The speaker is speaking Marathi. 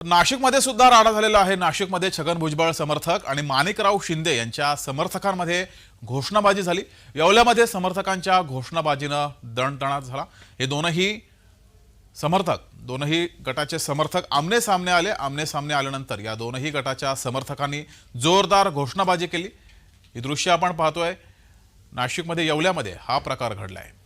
नाशिकमध्ये सुद्धा राडा झालेला आहे. नाशिकमध्ये छगन भुजबळ समर्थक आणि माणिकराव शिंदे यांच्या समर्थकांमध्ये घोषणाबाजी झाली. येवल्यामध्ये समर्थकांच्या घोषणाबाजीनं दणदणाट झाला. हे दोनही समर्थक दोनही गटाचे समर्थक आमने सामने आले. आमने सामने आल्यानंतर या दोनही गटाच्या समर्थकांनी जोरदार घोषणाबाजी केली. ही दृश्य आपण पाहतोय. नाशिकमध्ये येवल्यामध्ये हा प्रकार घडला आहे